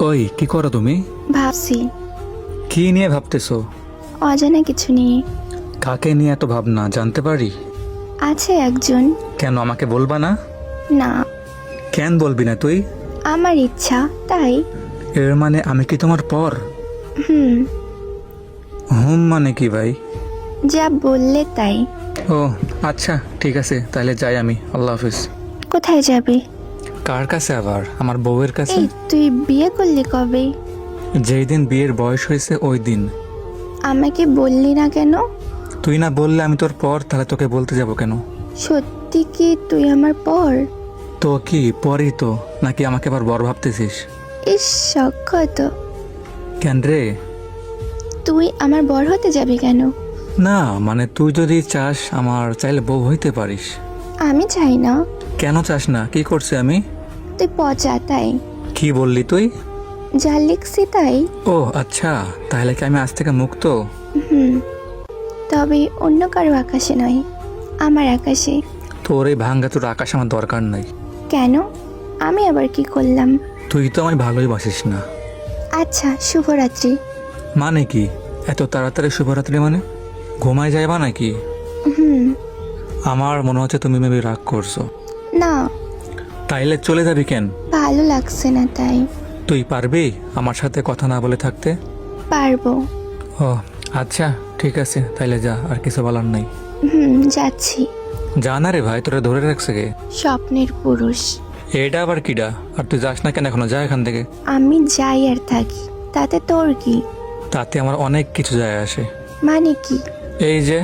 ওই কি করো তুমি? ভাবছি। কি নিয়ে ভাবতেছো? অজানা কিছু নিয়ে। কাকে নিয়ে এত ভাবনা জানতে পারি? আছে একজন। কেন আমাকে বলবা না? না। কেন বলবি না তুই? আমার ইচ্ছা তাই। এর মানে আমি কি তোমার পর? হুম। হুম মানে কি ভাই? যা বললে তাই। ও আচ্ছা ঠিক আছে তাহলে যাই আমি। আল্লাহ হাফিজ। কোথায় যাবে? কার কাছে আবার? আমার বউয়ের কাছে? এই তুই বিয়ে করলি কবে? যেই দিন বিয়ের বয়স হয়েছে ওই দিন। আমাকে বললি না কেন? তুই না বললে আমি তোর পর তাহলে তোকে বলতে যাব কেন? সত্যি কি তুই আমার পর? তো কি পরই তো নাকি আমাকে আবার বর ভাবতেছিস? ইস সক্ষত কেন রে? তুই আমার বর হতে যাবি কেন? না মানে তুই যদি চাস আমার চাইলে বউ হইতে পারিস। আমি চাই না। কেন চাস না? কি করছি আমি? তুই পচা তাই। কি বললি তুই? যা লিখছি তাই। ও আচ্ছা তাহলে কি আমি আজ থেকে মুক্ত? হুম। তবে অন্য কারও আকাশে নয় আমার আকাশে। তোর এই ভাঙ্গা তোর আকাশ আমার দরকার নাই। কেন? আমি আবার কি করলাম? তুই তো আমায় ভালোই বাসিস না। আচ্ছা শুভরাত্রি। মানে কি? এত তাড়াতাড়ি শুভরাত্রি মানে? ঘুমায় যাইবা নাকি? হুম। আমার মনে হচ্ছে তুমি মেবি রাগ করছ। না তাইলে চলে যাবি কেন? ভালো লাগছে না তাই। তুই পারবি আমার সাথে কথা না বলে থাকতে? পারব। ও আচ্ছা ঠিক আছে তাইলে যা আর কিছু বলার নাই। হুম যাচ্ছি। যা না রে ভাই তোরা ধরে রাখছে গে স্বপ্নের পুরুষ। এটা আবার কিডা? আর তুই যাস না কেন এখনও? যা এখান থেকে। আমি যাই আর থাকি। তাতে তোর কি? তাতে আমার অনেক কিছু যায় আসে। মানে কি? এই যে